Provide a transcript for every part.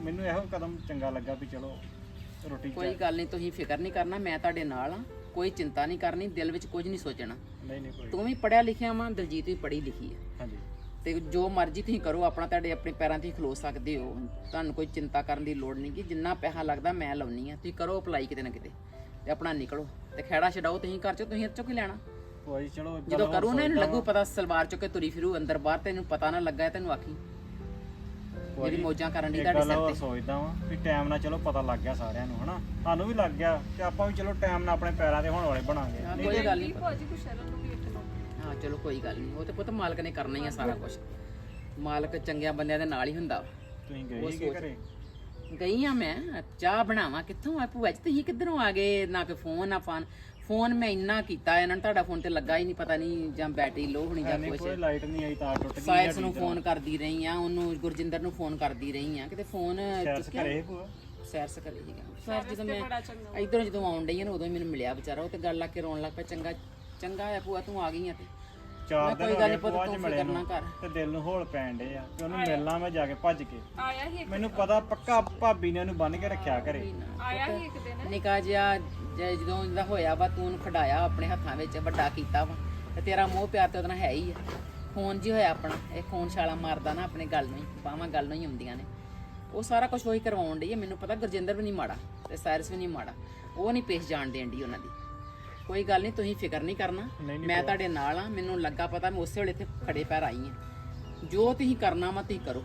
ਮੈਨੂੰ ਇਹੋ ਕਦਮ ਚੰਗਾ ਲੱਗਾ ਵੀ ਚਲੋ ਰੋਟੀ ਕੋਈ ਗੱਲ ਨਹੀਂ ਤੁਸੀਂ ਫਿਕਰ ਨਹੀਂ ਕਰਨਾ ਮੈਂ ਤੁਹਾਡੇ ਨਾਲ ਆ ਕੋਈ ਚਿੰਤਾ ਨਹੀਂ ਕਰਨੀ ਦਿਲ ਵਿੱਚ ਕੁਝ ਨਹੀਂ ਸੋਚਣਾ। ਨਹੀਂ ਨਹੀਂ ਕੋਈ ਤੂੰ ਵੀ ਪੜਿਆ ਲਿਖਿਆ ਵਾਂ ਦਲਜੀਤ ਵੀ ਪੜ੍ਹੀ ਲਿਖੀ ਹੈ ਹਾਂਜੀ। ਤੇ ਜੋ ਮਰਜ਼ੀ ਤੁਸੀਂ ਕਰੋ ਆਪਣਾ ਤੁਹਾਡੇ ਆਪਣੇ ਪੈਰਾਂ ਤੇ ਹੀ ਖਲੋ ਸਕਦੇ ਹੋ। ਤੁਹਾਨੂੰ ਕੋਈ ਚਿੰਤਾ ਕਰਨ ਦੀ ਲੋੜ ਨਹੀਂ ਕਿ ਜਿੰਨਾ ਪੈਸਾ ਲੱਗਦਾ ਮੈਂ ਲਾਉਣੀ ਆ ਤੁਸੀਂ ਕਰੋ ਅਪਲਾਈ ਕਿਤੇ ਨਾ ਕਿਤੇ ਤੇ ਆਪਣਾ ਨਿਕਲੋ। ਤੇ ਖੈੜਾ ਛਡਾਓ ਤੁਸੀਂ ਘਰ ਚੋਂ ਤੁਸੀਂ ਚੋਂ ਕੀ ਲੈਣਾ? ਕੋਈ ਚਲੋ ਜਦੋਂ ਕਰੂ ਨਾ ਇਹਨੂੰ ਲੱਗੂ ਪਤਾ ਸਲਵਾਰ ਚੁੱਕ ਕੇ ਤੁਰੀ ਫਿਰੂ ਅੰਦਰ ਬਾਹਰ ਤੈਨੂੰ ਪਤਾ ਨਾ ਲੱਗਾ ਤੈਨੂੰ ਆਖੀ। ਜਿਹੜੀ ਮੌਜਾਂ ਕਰਨ ਦੀ ਤੁਹਾਡੇ ਸਿਰ ਤੇ। ਸੋਚਦਾ ਵਾਂ ਵੀ ਟਾਈਮ ਨਾਲ ਚਲੋ ਪਤਾ ਲੱਗ ਗਿਆ ਸਾਰਿਆਂ ਨੂੰ ਹਨਾ? ਸਾਨੂੰ ਵੀ ਲੱਗ ਗਿਆ ਤੇ ਆਪਾਂ ਵੀ ਚਲੋ ਟਾਈਮ ਨਾਲ ਆਪਣੇ ਪੈਰਾਂ ਤੇ ਹੋਣ ਵਾਲੇ ਬਣਾਂਗੇ। ਹਾਂ, ਕੋਈ ਗੱਲ ਨਹੀਂ ਭਾਜੀ ਕੁਛ ਸ਼ਰਨ ਨੂੰ ਵੀ ਇੱਕ ਲੋ ਹਾਂ ਚਲੋ ਕੋਈ ਗੱਲ ਨਹੀਂ ਉਹ ਤੇ ਪੁੱਤ ਮਾਲਕ ਨੇ ਕਰਨਾ ਹੀ ਆ ਸਾਰਾ ਕੁਝ ਮਾਲਕ ਚੰਗਿਆਂ ਬੰਦਿਆਂ ਦੇ ਨਾਲ ਹੀ ਹੁੰਦਾ। ਤੁਸੀਂ ਗਏ ਸੀਗੇ ਘਰੇ ਗਈ ਆ ਮੈਂ। ਚਾਹ ਬਣਾਵਾਂ। ਕਿੱਥੋਂ ਆ ਭੂਆ ਜੀ? ਤੁਸੀਂ ਕਿੱਧਰੋਂ ਆ ਗਏ? ਨਾ ਕੋਈ ਫੋਨ ਨਾ ਫਾਨ ਫੋਨ ਮੈਂ ਇੰਨਾ ਕੀਤਾ ਇਹਨਾਂ ਨੂੰ ਤੁਹਾਡਾ ਫੋਨ ਤੇ ਲੱਗਾ ਹੀ ਨਹੀਂ ਪਤਾ ਨਹੀਂ ਜਾਂ ਬੈਟਰੀ ਲੋ ਹੋਣੀ ਜਾਂ ਕੋਈ ਲਾਈਟ ਨਹੀਂ ਆਈ ਤਾਰ ਟੁੱਟ ਗਈ ਸਾਇਰਸ ਨੂੰ ਫੋਨ ਕਰਦੀ ਰਹੀ ਆ ਉਹਨੂੰ ਗੁਰਜਿੰਦਰ ਨੂੰ ਫੋਨ ਕਰਦੀ ਰਹੀ ਆ ਕਿਤੇ ਫੋਨ ਸ਼ਾਇਦ ਚੁੱਕਿਆ ਘਰੇ ਭੂਆ? ਸੈਰਸ ਕਰੀ ਸੀਗਾ ਸੈਰ ਜਦੋਂ ਮੈਂ ਇਧਰੋਂ ਜਦੋਂ ਆਉਣ ਡਈ ਆ ਨਾ ਉਦੋਂ ਹੀ ਮੈਨੂੰ ਮਿਲਿਆ ਵਿਚਾਰਾ ਉਹ ਤੇ ਗੱਲ ਲਾ ਕੇ ਰੋਣ ਲੱਗ ਪਿਆ ਚੰਗਾ ਚੰਗਾ ਆ ਭੂਆ ਤੂੰ ਆ ਗਈ ਆ ਤੇ। ਚਾਰ ਮੈਂ ਦਿਨ ਕੋਈ ਹੋ ਗੱਲ ਗਏ ਨੀ ਪੁੱਤ, ਭੂਆ ਤੂੰ ਚ ਮਿਲੇ ਫਿਕਰ ਨਾ ਨੂੰ ਕਰ। ਤੇ ਦਿਲ ਨੂੰ ਹੋਲ ਪੈਣ ਡੇ ਆ ਕਿ ਉਹਨੂੰ ਮਿਲਣਾ ਮੈਂ ਜਾ ਕੇ ਭੱਜ ਕੇ। ਆਇਆ ਹੀ ਇੱਕ ਮੈਨੂੰ ਪਤਾ ਪੱਕਾ ਭਾਬੀ ਨੇ ਉਹਨੂੰ ਬੰਨ ਕੇ ਰੱਖਿਆ ਘਰੇ। ਆਇਆ ਹੀ ਇੱਕ ਦਿਨ। ਨਿਕਾ ਜਿਹਾ ਜੇ ਜਦੋਂ ਇਹਦਾ ਹੋਇਆ ਵਾ ਤੂੰ ਉਹਨੂੰ ਖਡਾਇਆ ਆਪਣੇ ਹੱਥਾਂ ਵਿੱਚ ਵੱਡਾ ਕੀਤਾ ਵਾ ਤੇ ਤੇਰਾ ਮੋਹ ਪਿਆਰ ਤੇ ਉਹਦੇ ਨਾਲ ਹੈ ਹੀ ਆ। ਖੂਨ ਜੀ ਹੋਇਆ ਆਪਣਾ ਇਹ ਖੂਨ ਛਾਲਾ ਮਾਰਦਾ ਨਾ ਆਪਣੇ ਗੱਲ ਨੂੰ ਹੀ ਬਾਹਾਂ ਗੱਲ ਨੂੰ ਹੀ ਹੁੰਦੀਆਂ ਨੇ। ਉਹ ਸਾਰਾ ਕੁਝ ਉਹੀ ਕਰਵਾਉਣ ਡਈ ਹੈ ਮੈਨੂੰ ਪਤਾ ਗੁਰਜਿੰਦਰ ਵੀ ਨਹੀਂ ਮਾੜਾ ਤੇ ਸਾਇਰਸ ਵੀ ਨਹੀਂ ਮਾੜਾ। ਉਹ ਨਹੀਂ ਪੇਸ਼ ਜਾਣ ਦੇਣ ਡਈ ਉਹਨਾਂ ਦੀ। ਕੋਈ ਗੱਲ ਨਹੀਂ ਤੁਸੀਂ ਫਿਕਰ ਨਹੀਂ ਕਰਨਾ। ਮੈਂ ਤੁਹਾਡੇ ਨਾਲ ਆ ਮੈਨੂੰ ਲੱਗਾ ਪਤਾ ਮੈਂ ਉਸੇ ਵੇਲੇ ਇੱਥੇ ਖੜੇ ਪੈਰ ਆਈ ਆ। ਜੋ ਤੁਸੀਂ ਕਰਨਾ ਵਾ ਤੁਸੀਂ ਕਰੋ।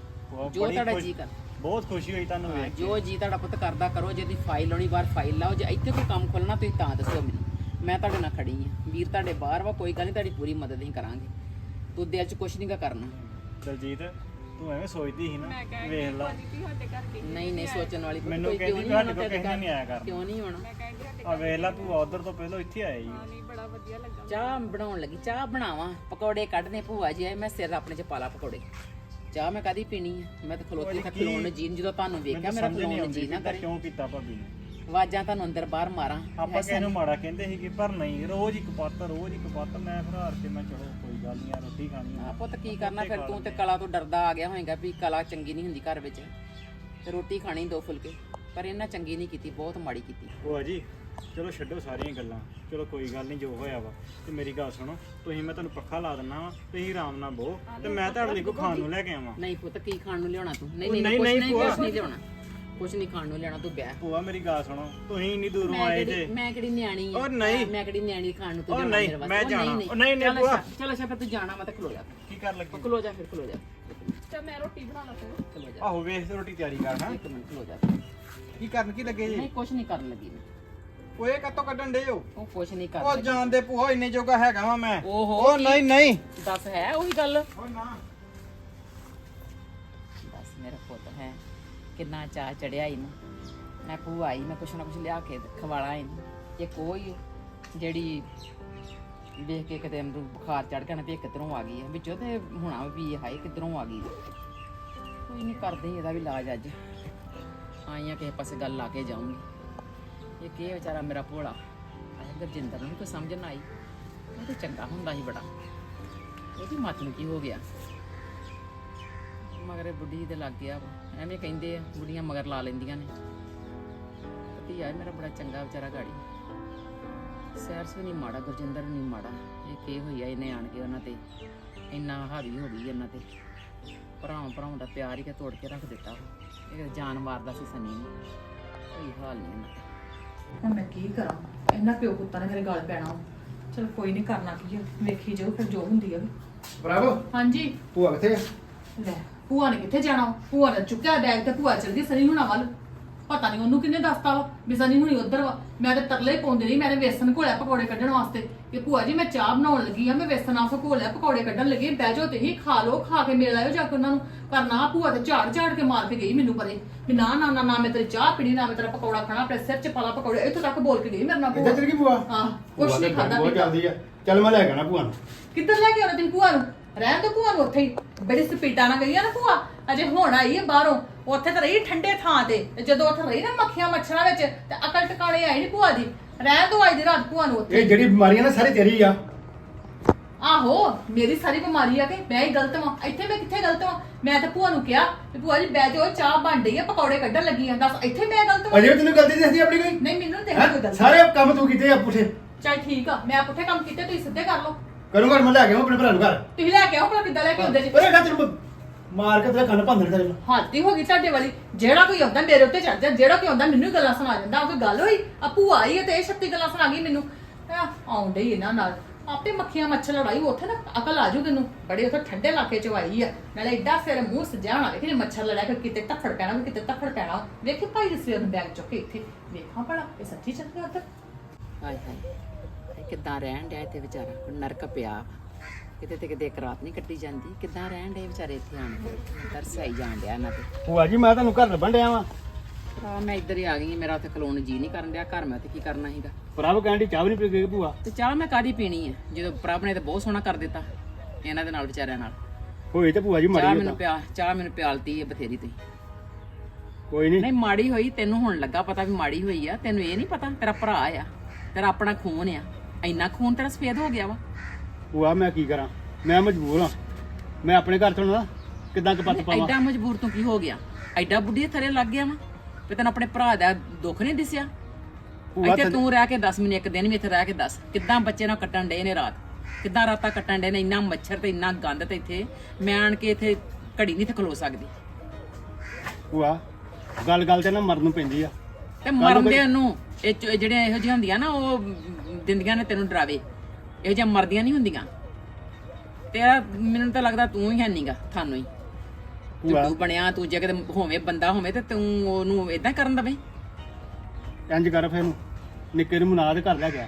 ਜੋ ਤੁਹਾਡਾ ਜੀ ਕਰ ਬਹੁਤ ਖੁਸ਼ੀ ਹੋਈ ਤੁਹਾਨੂੰ ਵੇਖ ਜੋ ਜੀ ਤੁਹਾਡਾ ਪੁੱਤ ਕਰਦਾ ਕਰੋ ਜੇ ਤੁਸੀਂ ਫਾਈਲ ਲਾਉਣੀ ਬਾਹਰ ਫਾਈਲ ਲਾਓ ਜੇ ਇੱਥੇ ਕੋਈ ਕੰਮ ਖੋਲਣਾ ਤੁਸੀਂ ਤਾਂ ਦੱਸੋ ਮੈਨੂੰ। ਮੈਂ ਤੁਹਾਡੇ ਨਾਲ ਖੜੀ ਹਾਂ। ਵੀਰ ਤੁਹਾਡੇ ਬਾਹਰ ਵਾ ਕੋਈ ਗੱਲ ਨਹੀਂ ਤੁਹਾਡੀ ਪੂਰੀ ਮਦਦ ਹੀ ਕਰਾਂਗੇ। ਤੂੰ ਦਿਲ 'ਚ ਕੁਝ ਨਹੀਂਗਾ ਕਰਨਾ। ਦਲਜੀਤ ਤੂੰ ਐਵੇਂ ਸੋਚਦੀ ਸੀ ਨਾ ਮੈਂ ਕਹਿ ਵੇਖ ਲਾ। ਨਹੀਂ ਨਹੀਂ ਸੋਚਣ ਵਾਲੀ ਮੈਨੂੰ ਕੋਈ ਕਹਿੰਦੀ ਨਹੀਂ ਕੋਲ ਕਿਸੇ ਆਇਆ ਕਰਨਾ। ਕਿਉਂ ਨਹੀਂ ਹੋਣਾ? ਆ ਵੇਖ ਲਾ ਤੂੰ ਉਧਰ ਤੋਂ ਪਹਿਲਾਂ ਇੱਥੇ ਆਇਆ ਹੀ ਨਹੀਂ। ਬੜਾ ਵਧੀਆ ਲੱਗਾ। ਚਾਹ ਬਣਾਉਣ ਲੱਗੀ ਚਾਹ ਬਣਾਵਾਂ ਪਕੌੜੇ ਕੱਢਨੇ ਭੂਆ ਜੀ ਆਏ ਮੈਂ ਸਿਰ ਆਪਣੇ 'ਚ ਪਾਲਾ ਪਕੌੜੇ। ਚਾਹ ਮੈਂ ਕਾਦੀ ਪੀਣੀ ਆ? ਮੈਂ ਤਾਂ ਖਲੋਤੀ ਤੱਕ ਖਲੋਣ ਨੂੰ ਜੀ ਨੀ, ਜਦੋਂ ਤੁਹਾਨੂੰ ਵੇਖਿਆ ਮੇਰਾ ਖਲੋਣ ਨੂੰ ਜੀ ਨਾ ਕਰੇ। ਕਿਉਂ ਕੀਤਾ ਭਾਬੀ ਨੇ। ਆਵਾਜ਼ਾਂ ਤੁਹਾਨੂੰ ਅੰਦਰ ਬਾਹਰ ਮਾਰਾਂ। ਆਪਾਂ ਕਿਸੇ ਨੂੰ ਮਾੜਾ ਕਹਿੰਦੇ ਸੀ ਕਿ ਪਰ ਨਹੀਂ ਰੋਜ਼ ਇੱਕ ਪੱਤ ਰੋਜ਼ ਇੱਕ ਪੱਤ ਮੈਂ ਫਿਰ ਹਾਰ ਕੇ ਮੈਂ ਚਲੋ ਕੋਈ ਗੱਲ ਨਹੀਂ ਆ ਰੋਟੀ ਖਾਣੀ ਆ। ਪੁੱਤ ਕੀ ਕਰਨਾ ਫਿਰ ਤੂੰ ਤੇ ਕਲਾ ਤੋਂ ਡਰਦਾ ਆ ਗਿਆ ਹੋਏਗਾ ਵੀ ਕਲਾ ਚੰਗੀ ਨਹੀਂ ਹੁੰਦੀ ਘਰ ਵਿੱਚ। ਤੇ ਰੋਟੀ ਖਾਣੀ ਦੋ ਫੁਲਕੇ ਪਰ ਇਹਨਾਂ ਚੰਗੀ ਨਹੀਂ ਕੀਤੀ ਬਹੁਤ ਮਾੜੀ ਕੀਤੀ। ਭੂਆ ਜੀ ਚਲੋ ਛੱਡੋ ਸਾਰੀਆਂ ਗੱਲਾਂ। ਚਲੋ ਕੋਈ ਗੱਲ ਨਹੀਂ ਜੋ ਹੋਇਆ ਵਾ। ਤੇ ਮੇਰੀ ਗੱਲ ਸੁਣੋ ਤੁਸੀਂ ਮੈਂ ਤੁਹਾਨੂੰ ਪੱਖਾ ਲਾ ਦਿੰਨਾ ਵਾ ਤੁਸੀਂ ਆਰਾਮ ਨਾਲ ਬਹੋ। ਤੇ ਮੈਂ ਤੁਹਾਡੇ ਲਈ ਕੋਈ ਖਾਣ ਨੂੰ ਲੈ ਕੇ ਆਵਾਂ। ਨਹੀਂ ਪੁੱਤ ਕੀ ਖਾਣ ਨੂੰ ਲਿਆਉਣਾ ਤੂੰ? ਨਹੀਂ ਨਹੀਂ ਕੁਛ ਨਹੀਂ। ਕੁਛ ਨਹੀਂ ਲਿਆਉਣਾ। ਕੁਛ ਨਹੀਂ ਖਾਣ ਨੂੰ ਲਿਆਉਣਾ ਤੂੰ ਬਹਿ। ਭੂਆ ਮੇਰੀ ਗੱਲ ਸੁਣੋ ਤੁਸੀਂ ਇੰਨੀ ਦੂਰੋਂ ਮੈਂ ਆਏ ਕਿਹੜੀ ਜੇ। ਮੈਂ ਕਿਹੜੀ ਨਿਆਣੀ ਆ? ਉਹ ਨਹੀਂ। ਮੈਂ ਕਿਹੜੀ ਨਿਆਣੀ ਖਾਣ ਨੂੰ ਤੂੰ ਉਹ ਲਿਆਉਣਾ ਨਹੀਂ, ਮੇਰੇ ਵਾਸਤੇ? ਮੈਂ ਉਹ ਜਾਣਾ। ਨਹੀਂ ਉਹ ਨਹੀਂ, ਨਹੀਂ, ਚੱਲ ਭੂਆ। ਅੱਛਾ, ਚੱਲ ਅੱਛਾ ਫਿਰ ਤੂੰ ਜਾਣਾ ਮੈਂ ਤਾਂ ਖਲੋ ਜਾ। ਕੀ ਕਰ ਲੱਗੇ? ਖਲੋ ਜਾ ਫਿਰ ਖਲੋ ਜਾ। ਤੇ ਮੈਂ ਰੋਟੀ ਬਣਾ ਲਾ ਫਿਰ। ਖਲੋ ਜਾ। ਆਹੋ ਵੇਖ ਤੇ ਰੋਟੀ ਤਿਆਰੀ ਕਰ ਹਾਂ। ਇੱਕ ਮਿੰਟ ਖਲੋ ਜਾ। ਕੀ ਕਰਨ ਕੀ ਲੱਗੇ ਜੀ? ਨਹੀਂ ਕੁਛ ਨਹੀਂ ਕਰਨ ਲੱਗੀ ਮੈਂ। ਓਏ ਕੱਤੋਂ ਕੱਢਣ ਦੇ ਹੋ? ਉਹ ਕੁਛ ਨਹੀਂ ਉਹ ਕਰਨ ਜਾਣਦੇ ਭੂਆ ਇੰਨੇ ਜੋਗਾ ਹੈਗਾ ਵਾ ਮੈਂ। ਓਹੋ ਉਹ ਨਹੀਂ ਨਹੀਂ। ਦੱਸ ਹੈ ਉਹੀ ਗੱਲ? ਉਹ ਨਾ। ਬਸ ਮੇਰਾ ਪੁੱਤ ਹੈ ਕਿੰਨਾ ਚਾਹ ਚੜਿਆ ਇਹਨੂੰ। ਮੈਂ ਭੂਆ ਆਈ ਮੈਂ ਕੁਛ ਨਾ ਕੁਛ ਲਿਆ ਕੇ ਖਵਾਲਾ ਇਹਨੂੰ। ਇਹ ਕੋਈ ਜਿਹੜੀ ਵੇਖ ਕੇ ਕਿਤੇ ਅਮਰੂ ਬੁਖਾਰ ਚੜ ਗਿਆ ਨਾ ਵੀ ਇਹ ਕਿੱਧਰੋਂ ਆ ਗਈ ਹੈ ਵਿੱਚੋਂ ਤੇ ਹੁਣਾ ਵੀ ਇਹ ਹਾਏ ਕਿੱਧਰੋਂ ਆ ਗਈ ਕੋਈ ਨਹੀਂ ਕਰਦੇ ਇਹਦਾ ਵੀ ਇਲਾਜ ਅੱਜ। ਆਈਆਂ ਕਿਸੇ ਪਾਸੇ ਗੱਲ ਲਾ ਕੇ ਜਾਊਂਗੀ। ਇਹ ਕੀ ਵਿਚਾਰਾ ਮੇਰਾ ਭੋਲਾ? ਆਹ ਗੁਰਜਿੰਦਰ ਨੂੰ ਵੀ ਕੋਈ ਸਮਝ ਨਾ ਆਈ। ਉਹ ਤੇ ਚੰਗਾ ਹੁੰਦਾ ਸੀ ਬੜਾ। ਉਹਦੀ ਮੱਤ ਨੂੰ ਕੀ ਹੋ ਗਿਆ? ਮਗਰ ਇਹ ਬੁੱਢੀ ਦੇ ਲੱਗ ਗਿਆ ਵਾ। ਐਵੇਂ ਕਹਿੰਦੇ ਆ, ਬੁੱਢੀਆਂ ਮਗਰ ਲਾ ਲੈਂਦੀਆਂ ਨੇ। ਧੀਆ ਮੇਰਾ ਬੜਾ ਚੰਗਾ ਵਿਚਾਰਾ ਗਾੜੀ। ਸੈਰਸ ਵੀ ਨਹੀਂ ਮਾੜਾ, ਗੁਰਜਿੰਦਰ ਵੀ ਨਹੀਂ ਮਾੜਾ। ਇਹ ਕੀ ਹੋਈ ਆ, ਇਹਨੇ ਆਣ ਕੇ ਉਹਨਾਂ ਤੇ। ਇੰਨਾ ਹਾਵੀ ਹੋ ਗਈ ਇਹਨਾਂ ਤੇ। ਭਰਾਵਾਂ ਭਰਾਵਾਂ ਦਾ ਪਿਆਰ ਹੀ ਕਿ ਤੋੜ ਕੇ ਰੱਖ ਦਿੱਤਾ ਵਾ। ਇਹ ਜਾਨ ਮਾਰਦਾ ਸੀ ਸਨੀ ਨੂੰ। ਕੋਈ ਹਾਲ ਨਹੀਂ ਉਹਨਾਂ ਦਾ ਹੁਣ ਮੈਂ ਕੀ ਕਰਾਂ? ਇਹਨਾਂ ਪਿਓ ਪੁੱਤਾਂ ਨੇ ਮੇਰੇ ਗਲ ਪੈਣਾ ਚਲ ਕੋਈ ਨਹੀਂ ਕਰਨਾ ਕੀ ਆ? ਵੇਖੀ ਜਾਓ ਫਿਰ ਜੋ ਹੁੰਦੀ ਆ ਬਰਾਵੋ ਹਾਂਜੀ। ਭੂਆ ਕਿੱਥੇ ਆ? ਲੈ ਭੂਆ ਨੇ ਕਿੱਥੇ ਜਾਣਾ ਭੂਆ ਨੇ ਚੁੱਕਿਆ ਬੈਗ ਤੇ ਭੂਆ ਚਲ ਗਈ ਸਨੀ ਹੁਣਾਂ ਵੱਲ। ਪਤਾ ਨਹੀਂ ਉਹਨੂੰ ਕਿੰਨੇ ਦੱਸਤਾ ਵਾ ਵੀ ਸਨੀ ਹੁਣੀ ਉਧਰ ਵਾ। ਮੈਂ ਤੇ ਤਰਲੇ ਪਾਉਂਦੀ ਰਹੀ ਮੈंने ਵੇਸਣ ਘੋਲਿਆ ਪਕੌੜੇ ਕੱਢਣ ਵਾਸਤੇ। ਕਿ ਭੂਆ ਜੀ ਮੈਂ ਚਾਹ ਬਣਾਉਣ ਲੱਗੀ ਆ ਮੈਂ ਵੇਸਣ ਆਫ ਘੋਲਿਆ ਪਕੌੜੇ ਕੱਢਣ ਲੱਗੀ ਬਹਿ ਜਾਓ ਤੇ ਹੀ ਖਾ ਲਓ ਖਾ ਕੇ ਮਿਲ ਆਇਓ ਜਾ ਕੇ ਉਹਨਾਂ ਨੂੰ। ਪਰ ਨਾ ਭੂਆ ਤੇ ਝਾੜ ਝਾੜ ਕੇ ਮਾਰ ਕੇ ਗਈ ਮੈਨੂੰ ਪਰੇ। ਵੀ ਨਾ ਨਾ ਨਾ ਨਾ ਮੈਂ ਤੇਰੀ ਚਾਹ ਪੀਣੀ ਨਾ ਮੈਂ ਤੇਰਾ ਪਕੌੜਾ ਖਾਣਾ ਆਪਣੇ ਸਿਰ 'ਚ ਪਾਲਾ ਪਕੌੜੇ। ਇੱਥੋਂ ਤੱਕ ਬੋਲ ਕੇ ਗਈ ਮੇਰੇ ਨਾਲ ਇੱਧਰ ਭੂਆ ਚਲ ਗਈ ਭੂਆ? ਹਾਂ ਕੁਛ ਭੂਆ ਨਹੀਂ ਤੇ ਖਾਦਾ ਬਹੁਤ ਜਲਦੀ ਆ। ਚੱਲ ਮੈਂ ਲੈ ਕੇ ਆਣਾ ਭੂਆ ਨੂੰ। ਕਿੱਧਰ ਲੈ ਕੇ ਆਉਣਾ ਤੈਨੂੰ ਭੂਆ ਨੂੰ? ਰਹਿਣ ਤੋਂ ਭੂਆ ਨੂੰ ਉੱਥੇ ਹੀ। ਬੜੀ ਸਪੀਟਾਂ ਨਾਲ ਗਈ ਆ ਨਾ ਭੂਆ। ਅਜੇ ਹੁਣ ਆਈ ਹੈ ਬਾਹਰੋਂ। ਉੱਥੇ ਤਾਂ ਰਹੀ ਠੰਡੇ ਥਾਂ ਤੇ ਤੇ ਜਦੋਂ ਉੱਥੇ ਰਹੀ ਨਾ ਮੱਖੀਆਂ ਮੱਛਰਾਂ ਵਿੱਚ ਤੇ ਅਕਲ ਟਿਕਾਣੇ ਆਈ ਨਹੀਂ ਭੂਆ ਦੀ। ਰਹਿਣ ਤੋਂ ਆਈ ਦੀ ਰਾਤ ਭੂਆ ਨੂੰ ਉੱਥੇ। ਇਹ ਜਿਹੜੀ ਬਿਮਾਰੀਆਂ ਨਾ ਸਾਰੀ ਤੇਰੀ ਆ। ਆਹੋ ਮੇਰੀ ਸਾਰੀ ਬਿਮਾਰੀ ਆ ਕਿ ਮੈਂ ਹੀ ਗਲਤ ਵਾਂ। ਇੱਥੇ ਮੈਂ ਕਿੱਥੇ ਗਲਤ ਵਾਂ? ਮੈਂ ਤਾਂ ਭੂਆ ਨੂੰ ਕਿਹਾ ਕਿ ਭੂਆ ਜੀ ਬੈ ਜਾਓ ਚਾਹ ਬਣ ਰਹੀ ਆ ਪਕੌੜੇ ਕੱਢਣ ਲੱਗੀ ਆ। ਦੱਸ ਇੱਥੇ ਮੈਂ ਗਲਤ ਵਾਂ? ਅਜੇ ਵੀ ਤੈਨੂੰ ਗਲਤੀ ਦੱਸਦੀ ਆਪਣੀ ਕੋਈ? ਨਹੀਂ ਮੈਨੂੰ ਨੀ ਦੇਖਦਾ ਕੋਈ ਹੈਂ? ਗਲਤ। ਸਾਰੇ ਕੰਮ ਤੂੰ ਕੀਤੇ ਆ ਪੁੱਠੇ। ਚੱਲ ਠੀਕ ਆ ਮੈਂ ਪੁੱਠੇ ਕੰਮ ਕੀਤੇ ਤੁਸੀਂ ਸਿੱਧੇ ਕਰ ਲਓ। ਕਰੂੰਗਾ ਮੈਂ ਲੈ ਕੇ ਆਵਾਂ ਆਪਣੇ ਭਰਾ ਨੂੰ ਘਰ। ਤੁਸੀਂ ਲੈ ਕੇ ਆਓ ਭਲਾ ਕਿੱਦਾਂ ਲੈ ਕੇ ਆਉਂਦੇ ਜੀ। ਪਰ ਇਹਦਾ ਤੈਨੂੰ ਮਾਰ ਕੇ ਤੇਰਾ ਕੰਨ ਭੰਨਣ ਤੇਰੇ ਨੂੰ ਹਾਦੀ ਹੋ ਗਈ ਤੁਹਾਡੇ ਵਾਲੀ। ਜਿਹੜਾ ਕੋਈ ਆਉਂਦਾ ਮੇਰੇ ਉੱਤੇ ਚੜ ਜਾ ਜਿਹੜਾ ਕੋਈ ਆਉਂਦਾ ਮੈਨੂੰ ਹੀ ਗੱਲਾਂ ਸੁਣਾ ਜਾਂਦਾ ਉਹ ਕੋਈ ਗੱਲ ਹੋਈ? ਆ ਭੂਆ ਆਈ ਹੈ ਤੇ ਇਹ ਛੱਤੀ ਗੱਲਾਂ ਸੁਣਾ ਗਈ ਮੈਨੂੰ। ਆ ਆਉਂਦੇ ਹੀ ਇਹਨਾਂ ਨਾਲ। ਆਪੇ ਮੱਖੀਆਂ ਮੱਛਰ ਲੜਾਈ ਉੱਥੇ ਨਾ ਅਕਲ ਆ ਜੂ ਤੈਨੂੰ। ਬੜੇ ਉੱਥੇ ਠੰਡੇ ਇਲਾਕੇ ਚ ਆਈ ਆ। ਨਾਲੇ ਐਡਾ ਸਿਰ ਮੂੰਹ ਸਜਿਆ ਹੋਣਾ ਵੇਖੀ ਮੱਛਰ ਲੜਿਆ ਕਿ ਕਿਤੇ ਧੱਫੜ ਪੈਣਾ ਵੀ ਕਿਤੇ ਧੱਫੜ ਪੈਣਾ। ਵੇਖੀ ਭਾਈ ਦੇ ਸਵੇਰ ਨੂੰ ਬੈਗ ਚੁੱਕ ਕੇ ਇੱਥੇ। ਵੇਖਾਂ ਭਲਾ ਇਹ ਸੱਚੀ ਚੱਲ ਗਿਆ ਉੱਧਰ? ਹਾਏ ਹਾਏ ਇਹ ਕਿੱਦਾਂ ਰਹਿਣ ਡਿਆ ਇੱਥੇ ਵਿਚਾਰਾ? ਹੁਣ ਨਰਕ ਪਿਆ। ਕਿਤੇ ਤੇ ਕਿਤੇ ਇੱਕ ਰਾਤ ਨਹੀਂ ਕੱਟੀ ਜਾਂਦੀ। ਕਿੱਦਾਂ ਰਹਿਣ ਡੇ ਵਿਚਾਰੇ ਇੱਥੇ ਆਣ ਕੇ? ਤਰਸ ਆਈ ਜਾਣ ਡਿਆ ਇਹਨਾਂ ਤੇ। ਭੂਆ ਜੀ ਮੈਂ ਤੁਹਾਨੂੰ ਘਰ ਲੱਭਣ ਡਿਆ ਵਾਂ। ਆ ਮੈਂ ਇੱਧਰ ਹੀ ਆ ਗਈ ਹਾਂ, ਮੇਰਾ ਉੱਥੇ ਖਲੋਣ ਨੂੰ ਜੀ ਨਹੀਂ ਕਰਨ ਡਿਆ। ਘਰ ਮੈਂ ਤੇ ਕੀ ਕਰਨਾ ਸੀਗਾ? ਪ੍ਰਭ ਕਹਿੰਦੀ ਚਾਹ ਵੀ ਨਹੀਂ ਪੀ ਗਈ ਭੂਆ। ਤੇ ਚਾਹ ਮੈਂ ਕਾਦੀ ਪੀਣੀ ਹੈ ਜਦੋਂ ਪ੍ਰਭ ਨੇ ਤਾਂ ਬਹੁਤ ਸੋਹਣਾ ਕਰ ਦਿੱਤਾ ਇਹਨਾਂ ਦੇ ਨਾਲ ਵਿਚਾਰਿਆਂ ਨਾਲ। ਹੋਈ ਤੇ ਭੂਆ ਜੀ ਚਾਹ ਮੜੀ ਮੈਨੂੰ ਪਿਆ ਚਾਹ ਮੈਨੂੰ ਪਿਆਲਤੀ ਹੈ ਬਥੇਰੀ ਤੇ। ਕੋਈ ਨਹੀਂ। ਨਹੀਂ ਮਾੜੀ ਹੋਈ ਤੈਨੂੰ ਹੁਣ ਲੱਗਾ ਪਤਾ ਵੀ ਮਾੜੀ ਹੋਈ ਆ। ਤੈਨੂੰ ਇਹ ਨਹੀਂ ਪਤਾ ਤੇਰਾ ਭਰਾ ਆ ਤੇਰਾ ਆਪਣਾ ਖੂਨ ਆ। ਇੰਨਾ ਖੂਨ ਤੇਰਾ ਸਫੇਦ ਹੋ ਗਿਆ ਵਾ। ਭੂਆ ਮੈਂ ਕੀ ਕਰਾਂ? ਮੈਂ ਮਜਬੂਰ ਹਾਂ। ਮੈਂ ਆਪਣੇ ਘਰ ਤੋਂ ਨਾ ਕਿਦਾਂ ਕਪੱਤ ਪਾਵਾਂ? ਐਡਾ ਮਜਬੂਰ ਤੂੰ ਕੀ ਹੋ ਗਿਆ? ਐਡਾ ਬੁੱਢੀ ਥਰੇ ਲੱਗ ਗਿਆ ਵਾ। ਤੇ ਤੈਨੂੰ ਆਪਣੇ ਭਰਾ ਦਾ ਦੁੱਖ ਨਹੀਂ ਦਿਸਿਆ? ਭੂਆ ਇੱਥੇ ਤੂੰ ਰਹਿ ਕੇ 10 ਮਿੰਟ ਇੱਕ ਦਿਨ ਵੀ ਇੱਥੇ ਰਹਿ ਕੇ ਦੱਸ ਕਿੱਦਾਂ ਬੱਚੇ ਨਾਲ ਕੱਟਣ ਡੇ ਨੇ ਰਾਤ? ਕਿੱਦਾਂ ਰਾਤਾਂ ਕੱਟਣ ਡੇ ਨੇ? ਇੰਨਾ ਮੱਛਰ ਤੇ ਇੰਨਾ ਗੰਦ ਤੇ ਇੱਥੇ ਮੈਂ ਆਣ ਕੇ ਇੱਥੇ ਘੜੀ ਨਹੀਂ ਤੇ ਖਲੋ ਸਕਦੀ। ਭੂਆ ਗੱਲ ਗੱਲ ਤੇ ਨਾ ਮਰਨ ਨੂੰ ਪੈਂਦੀ ਆ। ਤੇ ਮਰਦੇ ਨੂੰ ਇਹ ਚ- ਇਹੋ ਜਿਹੀਆਂ ਹੁੰਦੀਆਂ ਨਾ ਉਹ ਦਿੰਦੀਆਂ ਨੇ ਤੈਨੂੰ ਡਰਾਵੇ। ਇਹੋ ਜਿਹੀਆਂ ਮਰਦੀਆਂ ਨਹੀਂ ਹੁੰਦੀਆਂ। ਤੇਰਾ ਮੈਨੂੰ ਤਾਂ ਲੱਗਦਾ ਤੂੰ ਹੀ ਹੈ ਨਹੀਂਗਾ ਤੁਹਾਨੂੰ ਹੀ। ਭੂਆ। ਤੂੰ ਬਣਿਆ ਤੂੰ ਜੇ ਕਿਤੇ ਹੋਵੇਂ ਬੰਦਾ ਹੋਵੇ ਤੇ ਤੂੰ ਉਹਨੂੰ ਇਦਾਂ ਕਰਨ ਦਵੇਂ। ਇੰਜ ਕਰ ਫੇਰ ਨੂੰ ਨਿੱਕੇ ਨੂੰ ਮਨਾ ਦੇ ਘਰ ਲੈ ਗਿਆ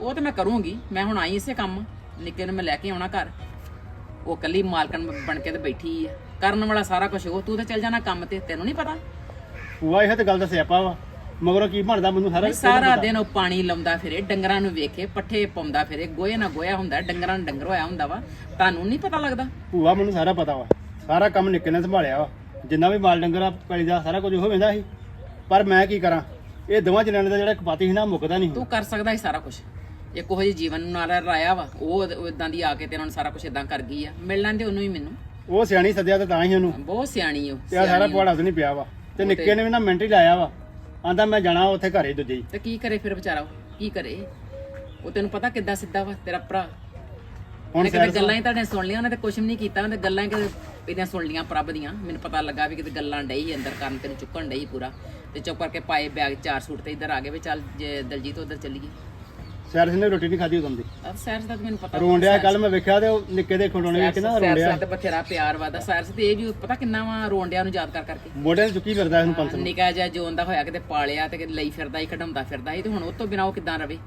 ਉਹ ਤੇ ਮੈਂ ਕਰੂੰਗੀ ਮੈਂ ਹੁਣ ਆਈ ਇਸੇ ਕੰਮ। ਨਿੱਕੇ ਨੂੰ ਮੈਂ ਲੈ ਕੇ ਆਉਣਾ ਘਰ। ਉਹ ਕੱਲੀ ਮਾਲਕਣ ਬਣ ਕੇ ਤੇ ਬੈਠੀ ਆ। ਕਰਨ ਵਾਲਾ ਸਾਰਾ ਕੁਝ ਉਹ ਤੂੰ ਤਾਂ ਚੱਲ ਜਾਣਾ ਕੰਮ ਤੇ ਤੈਨੂੰ ਨਹੀਂ ਪਤਾ। ਭੂਆ ਇਹ ਤੇ ਗੱਲ ਦਾ ਸਿਆਪਾ ਵਾ। ਮਗਰੋਂ ਕੀ ਬਣਦਾ ਮੈਨੂੰ ਸਾਰਾ ਨਹੀਂ, ਸਾਰਾ ਦਿਨ ਉਹ ਪਾਣੀ ਲਾਉਂਦਾ ਫਿਰੇ ਡੰਗਰਾਂ ਨੂੰ ਵੇਖੇ ਪੱਠੇ ਪਾਉਂਦਾ ਫਿਰੇ ਗੋਏ ਨਾ ਗੋਇਆ ਹੁੰਦਾ ਡੰਗਰਾਂ ਨੂੰ ਡੰਗਰ ਹੋਇਆ ਹੁੰਦਾ ਵਾ। ਤੁਹਾਨੂੰ ਨਹੀਂ ਪਤਾ ਲੱਗਦਾ? ਭੂਆ ਮੈਨੂੰ ਸਾਰਾ ਪਤਾ ਵਾ। ਸਾਰਾ ਕੰਮ ਨਿੱਕੇ ਨੇ ਸੰਭਾਲਿਆ ਵਾ। ਜਿੰਨਾ ਵੀ ਮਾਲ ਡੰਗਰ ਪੈਲੀ ਦਾ ਸਾਰਾ ਕੁਝ ਉਹ ਵੇਂਦਾ ਸੀ। ਪਰ ਮੈਂ ਕੀ ਕਰਾਂ? ਇਹ ਦੋਵਾਂ ਜਨਾਨੇ ਦਾ ਜਿਹੜਾ ਕਪਾਤੀ ਸੀ ਨਾ ਮੁੱਕਦਾ ਨਹੀਂ ਤੂੰ ਕਰ ਸਕਦਾ ਸੀ ਸਾਰਾ ਕੁਝ ਇੱਕ ਉਹ ਜਿਹੀ ਜੀਵਨ ਨੂੰ ਨਾਲ ਰਾਇਆ ਵਾ। ਉਹ ਇਦਾਂ ਦੀ ਆ ਕੇ ਤੇ ਉਹਨਾਂ ਨੂੰ ਸਾਰਾ ਕੁਝ ਇਦਾਂ ਕਰ ਗਈ ਆ। ਮਿਲ ਲੈਂਦੇ ਉਹਨੂੰ ਹੀ ਮੈਨੂੰ। ਉਹ ਸਿਆਣੀ ਸੱਦਿਆ ਤੇ ਤਾਂ ਹੀ ਉਹਨੂੰ। ਬਹੁਤ ਸਿਆਣੀ ਉਹ। ਤੇ ਸਾਰਾ। ਪਵਾੜਾ ਉਹਦੇ ਨਹੀਂ ਪਿਆ ਵਾ। ਤੇ ਨਿੱਕੇ ਨੇ ਵੀ ਨਾ ਮਿੰਟ ਹੀ ਲਾਇਆ ਵਾ। ਆਂਦਾ ਮੈਂ ਜਾਣਾ ਉੱਥੇ ਘਰੇ ਦੂਜੇ ਹੀ। ਤੇ ਕੀ ਕਰੇ ਫਿਰ ਵਿਚਾਰਾ ਉਹ? ਕੀ ਕਰੇ? ਉਹ ਤੈਨੂੰ ਪਤਾ ਕਿੱਦਾਂ ਸਿੱਧਾ ਵਾ ਤੇਰਾ ਭਰਾ। ਹੁਣ ਉਹਨੇ ਕਿਤੇ ਗੱਲਾਂ ਹੀ ਤੁਹਾਡੇ ਸੁਣ ਲਿਆ ਉਹਨੇ ਤੇ ਕੁਝ ਵੀ ਨਹੀਂ ਕੀਤਾ ਉਹਨੇ ਗੱਲਾਂ ਹੀ ਕਿਤੇ ਇਹਦੀਆਂ ਸੁਣ ਲੀਆਂ ਪ੍ਰਭ ਦੀਆਂ। ਮੈਨੂੰ ਪਤਾ ਲੱਗਾ ਵੀ ਕਿਤੇ ਗੱਲਾਂ ਡਈ ਅੰਦਰ ਕਰਨ ਤੈਨੂੰ ਚੁੱਕਣ ਡਈ ਪੂਰਾ। ਤੇ ਚੁੱਪ ਕਰਕੇ ਪਾਏ ਬੈਗ ਚਾਰ ਸੂਟ ਤੇ ਇੱਧਰ ਆ ਗਏ ਵੀ ਚੱਲ ਜੇ ਦਲਜੀਤ ਉਧਰ ਚੱਲੀਏ। ਸੈਰ ਸਿੰਘ ਨੇ ਰੋਟੀ ਨਹੀਂ ਖਾਧੀ ਉਦੋਂ ਦੀ। ਆ ਸੈਰਸ ਦਾ ਤਾਂ ਮੈਨੂੰ ਪਤਾ ਰੋਣ ਡਿਆ ਕੱਲ ਮੈਂ ਵੇਖਿਆ ਤੇ ਉਹ ਨਿੱਕੇ ਦੇ ਖੁੰਡੋਣੇ ਵਿੱਚ ਨਾ ਰੋਣ ਸੈਰਸ ਡਿਆ। ਦਾ ਤੇ ਬਥੇਰਾ ਪਿਆਰ ਵਾਦਾ। ਸੈਰਸ ਤੇ ਇਹ ਵੀ ਪਤਾ ਕਿੰਨਾ ਵਾ ਰੋਣ ਡਿਆ ਨੂੰ ਯਾਦ ਕਰ ਕਰਕੇ। ਮੋਢੇ ਤੇ ਚੁੱਕੀ ਫਿਰਦਾ ਇਹਨੂੰ ਪੰਜ ਨਿਕਾ ਜਿਹਾ ਜੋ ਉਹਦਾ ਹੋਇਆ ਕਿਤੇ ਪਾਲਿਆ ਤੇ ਕਿਤੇ ਲਈ ਫਿਰਦਾ ਹੀ ਕਢਾਉਂਦਾ ਫਿਰਦਾ ਸੀ ਤੇ ਹੁਣ ਉਹ ਤੋਂ ਬਿਨਾ ਉਹ ਕਿੱਦਾਂ ਰਵੇ?